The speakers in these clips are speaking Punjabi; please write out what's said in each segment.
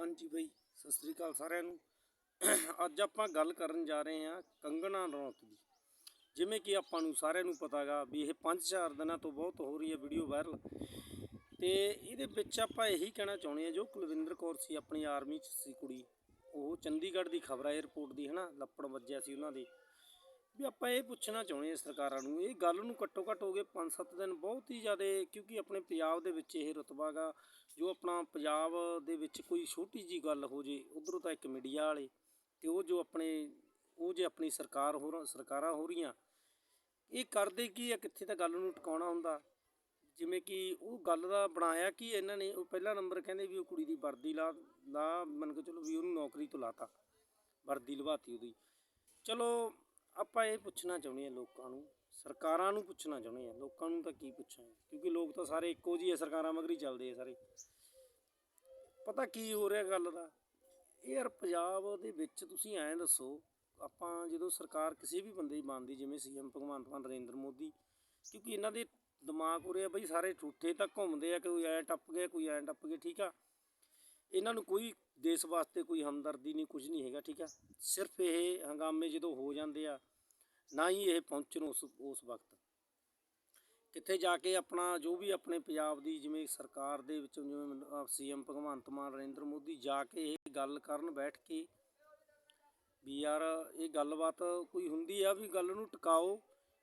ਹਾਂਜੀ ਬਈ, ਸਤਿ ਸ੍ਰੀ ਅਕਾਲ ਸਾਰਿਆਂ ਨੂੰ। ਅੱਜ ਆਪਾਂ ਗੱਲ ਕਰਨ ਜਾ ਰਹੇ ਹਾਂ ਕੰਗਣਾ ਰਣੌਤ ਦੀ। ਜਿਵੇਂ ਕਿ ਆਪਾਂ ਨੂੰ ਸਾਰਿਆਂ ਨੂੰ ਪਤਾਗਾ ਵੀ ਇਹ 5-4 ਦਿਨਾਂ ਤੋਂ ਬਹੁਤ ਹੋ ਰਹੀ ਹੈ ਵੀਡੀਓ ਵਾਇਰਲ। ਤੇ ਇਹਦੇ ਵਿੱਚ ਆਪਾਂ ਇਹੀ ਕਹਿਣਾ ਚਾਹੁੰਦੇ ਹਾਂ, ਜੋ ਕੁਲਵਿੰਦਰ ਕੌਰ ਸੀ ਆਪਣੀ ਆਰਮੀ 'ਚ ਸੀ ਕੁੜੀ, ਉਹ ਚੰਡੀਗੜ੍ਹ ਦੀ ਖਬਰ ਹੈ 에ਅਰਪੋਰਟ ਦੀ ਹਨਾ, ਲੱਪੜ ਵੱਜਿਆ ਸੀ ਉਹਨਾਂ ਦੇ। ਵੀ ਆਪਾਂ ਇਹ ਪੁੱਛਣਾ ਚਾਹੁੰਦੇ ਹਾਂ ਸਰਕਾਰਾਂ ਨੂੰ, ਇਹ ਗੱਲ ਨੂੰ ਘੱਟੋ ਘੱਟ ਹੋ ਗਏ 5-7 ਦਿਨ ਬਹੁਤ ਹੀ ਜ਼ਿਆਦਾ, ਕਿਉਂਕਿ ਆਪਣੇ ਪੰਜਾਬ ਦੇ ਵਿੱਚ ਇਹ ਰੁਤਬਾ ਗਾ, ਜੋ ਆਪਣਾ ਪੰਜਾਬ ਦੇ ਵਿੱਚ ਕੋਈ ਛੋਟੀ ਜੀ ਗੱਲ ਹੋ ਜੇ, ਉਧਰੋਂ ਤਾਂ ਇੱਕ ਮੀਡੀਆ ਵਾਲੇ ਤੇ ਉਹ ਜੋ ਆਪਣੇ, ਉਹ ਜੇ ਆਪਣੀ ਸਰਕਾਰ ਹੋ ਸਰਕਾਰਾਂ ਹੋ ਰਹੀਆਂ, ਇਹ ਕਰਦੇ ਕੀ ਆ, ਕਿੱਥੇ ਤਾਂ ਗੱਲ ਨੂੰ ਟਿਕਾਉਣਾ ਹੁੰਦਾ? ਜਿਵੇਂ ਕਿ ਉਹ ਗੱਲ ਦਾ ਬਣਾਇਆ ਕਿ ਇਹਨਾਂ ਨੇ, ਉਹ ਪਹਿਲਾ ਨੰਬਰ ਕਹਿੰਦੇ ਵੀ ਉਹ ਕੁੜੀ ਦੀ ਵਰਦੀ ਲਾ ਲਾ, ਮੰਨ ਕੇ ਚਲੋ ਵੀ ਉਹਨੂੰ ਨੌਕਰੀ ਤੋਂ ਲਾਤਾ, ਵਰਦੀ ਲਵਾਤੀ ਉਹਦੀ। ਚਲੋ ਆਪਾਂ ਇਹ ਪੁੱਛਣਾ ਚਾਹੁੰਦੇ ਹਾਂ ਲੋਕਾਂ ਨੂੰ, ਸਰਕਾਰਾਂ ਨੂੰ ਪੁੱਛਣਾ ਚਾਹੁੰਦੇ ਹਾਂ, ਲੋਕਾਂ ਨੂੰ ਤਾਂ ਕੀ ਪੁੱਛਾਂਗੇ ਕਿਉਂਕਿ ਲੋਕ ਤਾਂ ਸਾਰੇ ਇੱਕੋ ਜਿਹੇ ਆ, ਸਰਕਾਰਾਂ ਮਗਰ ਹੀ ਚੱਲਦੇ ਆ ਸਾਰੇ। ਪਤਾ ਕੀ ਹੋ ਰਿਹਾ ਗੱਲ ਦਾ? ਇਹ ਯਾਰ ਪੰਜਾਬ ਦੇ ਵਿੱਚ ਤੁਸੀਂ ਐਂ ਦੱਸੋ, ਆਪਾਂ ਜਦੋਂ ਸਰਕਾਰ ਕਿਸੇ ਵੀ ਬੰਦੇ ਦੀ ਬਣਦੀ, ਜਿਵੇਂ ਸੀਐਮ ਭਗਵੰਤ ਮਾਨ, ਨਰਿੰਦਰ ਮੋਦੀ, ਕਿਉਂਕਿ ਇਹਨਾਂ ਦੇ ਦਿਮਾਗ ਉਰੇ ਆ ਬਈ ਸਾਰੇ ਝੂਠੇ ਤਾਂ ਘੁੰਮਦੇ ਆ, ਕੋਈ ਐਂ ਟੱਪ ਗਿਆ, ਕੋਈ ਐਂ ਟੱਪ ਗਿਆ, ਠੀਕ ਆ? ਇਹਨਾਂ ਨੂੰ ਕੋਈ ਦੇਸ਼ ਵਾਸਤੇ ਕੋਈ ਹਮਦਰਦੀ ਨਹੀਂ ਕੁਝ ਨਹੀਂ ਹੈਗਾ ਠੀਕ ਆ? ਸਿਰਫ ਇਹ ਹੰਗਾਮੇ ਜਦੋਂ ਹੋ ਜਾਂਦੇ ਆ ਨਾ ਹੀ ਇਹ ਪਹੁੰਚਣ ਉਸ ਉਸ ਵਕਤ। ਕਿੱਥੇ ਜਾ ਕੇ ਆਪਣਾ ਜੋ ਵੀ ਆਪਣੇ ਪੰਜਾਬ ਦੀ ਜਿਵੇਂ ਸਰਕਾਰ ਦੇ ਵਿੱਚੋਂ ਜਿਵੇਂ ਸੀਐਮ ਭਗਵੰਤ ਮਾਨ ਨਰਿੰਦਰ ਮੋਦੀ ਜਾ ਕੇ ਇਹ ਗੱਲ ਕਰਨ ਬੈਠ ਕੇ ਵੀ ਯਾਰ ਇਹ ਗੱਲਬਾਤ ਕੋਈ ਹੁੰਦੀ ਆ ਵੀ ਗੱਲ ਨੂੰ ਟਿਕਾਓ।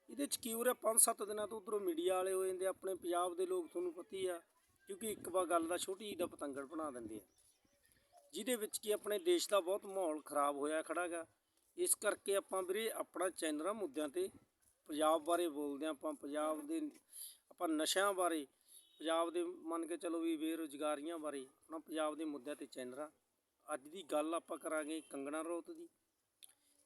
ਇਹਦੇ ਚ ਕੀ ਹੋ ਰਿਹਾ? 5-7 ਦਿਨਾਂ ਤੋਂ ਉਧਰੋਂ ਮੀਡੀਆ ਵਾਲੇ ਹੋ ਜਾਂਦੇ ਆ, ਆਪਣੇ ਪੰਜਾਬ ਦੇ ਲੋਕ ਤੁਹਾਨੂੰ ਪਤੀ ਆ। ਕਿਉਂਕਿ ਇੱਕ ਵਾਰ ਗੱਲ ਦਾ ਛੋਟੀ ਜਿਹੀ ਦਾ ਪਤੰਗੜ ਬਣਾ ਦਿੰਦੇ ਆ। ਜਿਹਦੇ ਵਿੱਚ ਕਿ ਆਪਣੇ ਦੇਸ਼ ਦਾ ਬਹੁਤ ਮਾਹੌਲ ਖਰਾਬ ਹੋਇਆ ਖੜਾਗਾ ਇਸ ਕਰਕੇ ਆਪਾਂ ਵੀਰੇ ਆਪਣਾ ਚੈਨਲ ਮੁੱਦਿਆਂ ਤੇ, ਪੰਜਾਬ ਬਾਰੇ ਬੋਲਦੇ ਹਾਂ ਆਪਾਂ, ਪੰਜਾਬ ਦੇ ਆਪਾਂ ਨਸ਼ਿਆਂ ਬਾਰੇ, ਪੰਜਾਬ ਦੇ ਮੰਨ ਕੇ ਚਲੋ ਵੀ ਬੇਰੁਜ਼ਗਾਰੀਆਂ ਬਾਰੇ, ਆਪਣਾ ਪੰਜਾਬ ਦੇ ਮੁੱਦਿਆਂ ਤੇ ਚੈਨਲ ਅੱਜ ਦੀ ਗੱਲ ਆਪਾਂ ਕਰਾਂਗੇ ਕੰਗਣਾ ਰੋਤ ਦੀ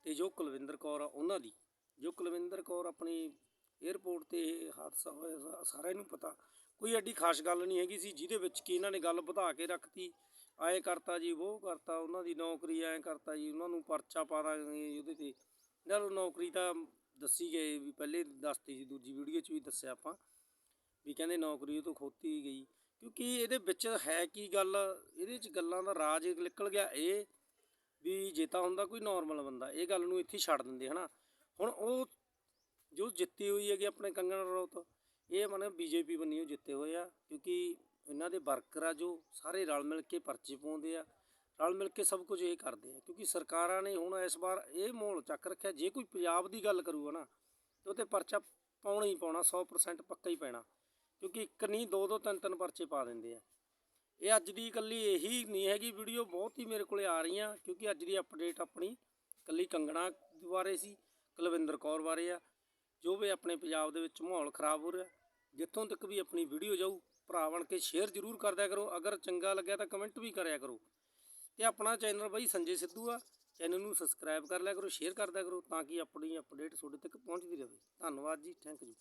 ਤੇ ਜੋ ਕੁਲਵਿੰਦਰ ਕੌਰ ਆ ਉਹਨਾਂ ਦੀ। ਜੋ ਕੁਲਵਿੰਦਰ ਕੌਰ ਆਪਣੀ 에ਅਰਪੋਰਟ ਤੇ ਇਹ ਹਾਦਸਾ ਹੋਇਆ ਸਾਰਿਆਂ ਨੂੰ ਪਤਾ। ਕੋਈ ਐਡੀ ਖਾਸ ਗੱਲ ਨਹੀਂ ਹੈਗੀ ਸੀ, ਜਿਹਦੇ ਵਿੱਚ ਕਿ ਇਹਨਾਂ ਨੇ ਗੱਲ ਵਧਾ ਕੇ ਰੱਖਤੀ। ਆਏ ਕਰਤਾ ਜੀ ਉਹ ਕਰਤਾ, ਉਹਨਾਂ ਦੀ ਨੌਕਰੀ ਐਂ ਕਰਤਾ ਜੀ, ਉਹਨਾਂ ਨੂੰ ਪਰਚਾ ਪਾ ਦਾਂਗੇ ਉਹਦੇ ਤੇ। ਨਾਲ ਨੌਕਰੀ ਤਾਂ ਦੱਸੀ ਗਏ ਵੀ, ਪਹਿਲੇ ਦੱਸਤੀ ਸੀ, ਦੂਜੀ ਵੀਡੀਓ 'ਚ ਵੀ ਦੱਸਿਆ ਆਪਾਂ, ਵੀ ਕਹਿੰਦੇ ਨੌਕਰੀ ਉਹ ਤੋਂ ਖੋਤੀ ਗਈ। ਕਿਉਂਕਿ ਇਹਦੇ ਵਿੱਚ ਹੈ ਕੀ ਗੱਲ, ਇਹਦੇ 'ਚ ਗੱਲਾਂ ਦਾ ਰਾਜ ਨਿਕਲ ਗਿਆ ਇਹ, ਵੀ ਜੇ ਤਾਂ ਹੁੰਦਾ ਕੋਈ ਨਾਰਮਲ ਬੰਦਾ, ਇਹ ਗੱਲ ਨੂੰ ਇੱਥੇ ਛੱਡ ਦਿੰਦੇ ਹਨਾ। ਹੁਣ ਉਹ ਜੋ ਜਿੱਤੀ ਹੋਈ ਹੈਗੀ ਆਪਣੇ ਕੰਗਣਾ ਰਣੌਤ, ਇਹ ਮਨ ਬੀਜੇਪੀ ਬੰਨੀ ਉਹ ਜਿੱਤੇ ਹੋਏ ਆ, ਕਿਉਂਕਿ ਇਹਨਾਂ ਦੇ ਵਰਕਰ ਆ ਜੋ ਸਾਰੇ ਰਲ ਮਿਲ ਕੇ ਪਰਚੇ ਪਾਉਂਦੇ ਆ, ਰਲ ਮਿਲ ਕੇ ਸਭ ਕੁਝ ਇਹ ਕਰਦੇ ਆ, ਕਿਉਂਕਿ ਸਰਕਾਰਾਂ ਨੇ ਹੁਣ ਇਸ ਵਾਰ ਇਹ ਮਾਹੌਲ ਚੱਕ ਰੱਖਿਆ, ਜੇ ਕੋਈ ਪੰਜਾਬ ਦੀ ਗੱਲ ਕਰੂਗਾ ਨਾ ਤੇ ਉਹ ਤੇ ਪਰਚਾ ਪਾਉਣਾ ਹੀ ਪਾਉਣਾ 100% ਪੱਕਾ ਹੀ ਪੈਣਾ, ਕਿਉਂਕਿ ਇੱਕ ਨਹੀਂ, ਦੋ ਦੋ, ਤਿੰਨ ਤਿੰਨ ਪਰਚੇ ਪਾ ਦਿੰਦੇ ਆ। ਇਹ ਅੱਜ ਦੀ ਇਕੱਲੀ ਇਹੀ ਨਹੀਂ ਹੈਗੀ ਵੀਡੀਓ, ਬਹੁਤ ਹੀ ਮੇਰੇ ਕੋਲੇ ਆ ਰਹੀਆਂ, ਕਿਉਂਕਿ ਅੱਜ ਦੀ ਅਪਡੇਟ ਆਪਣੀ ਇਕੱਲੀ ਕੰਗਣਾ ਬਾਰੇ ਸੀ, ਕੁਲਵਿੰਦਰ ਕੌਰ ਬਾਰੇ ਆ ਜੋ ਵੀ ਆਪਣੇ ਪੰਜਾਬ ਦੇ ਵਿੱਚ ਮਾਹੌਲ ਖਰਾਬ ਹੋ ਰਿਹਾ, ਜਿੱਥੋਂ ਤੱਕ ਵੀ ਆਪਣੀ ਵੀਡੀਓ ਜਾਊ, ਭਰਾ ਬਣ ਕੇ ਸ਼ੇਅਰ ਜ਼ਰੂਰ ਕਰਦਿਆ ਕਰੋ। ਅਗਰ ਚੰਗਾ ਲੱਗਿਆ ਤਾਂ ਕਮੈਂਟ ਵੀ ਕਰਿਆ ਕਰੋ। ਤੇ ਆਪਣਾ ਚੈਨਲ ਬਾਈ ਸੰਜੇ ਸਿੱਧੂ ਆ। ਚੈਨਲ ਨੂੰ ਸਬਸਕ੍ਰਾਈਬ ਕਰ ਲਿਆ ਕਰੋ ਸ਼ੇਅਰ ਕਰਦਿਆ ਕਰੋ, ਤਾਂ ਕਿ ਆਪਣੀ ਅਪਡੇਟ ਤੁਹਾਡੇ ਤੱਕ ਪਹੁੰਚਦੀ ਰਹੇ। ਧੰਨਵਾਦ ਜੀ ਥੈਂਕ ਯੂ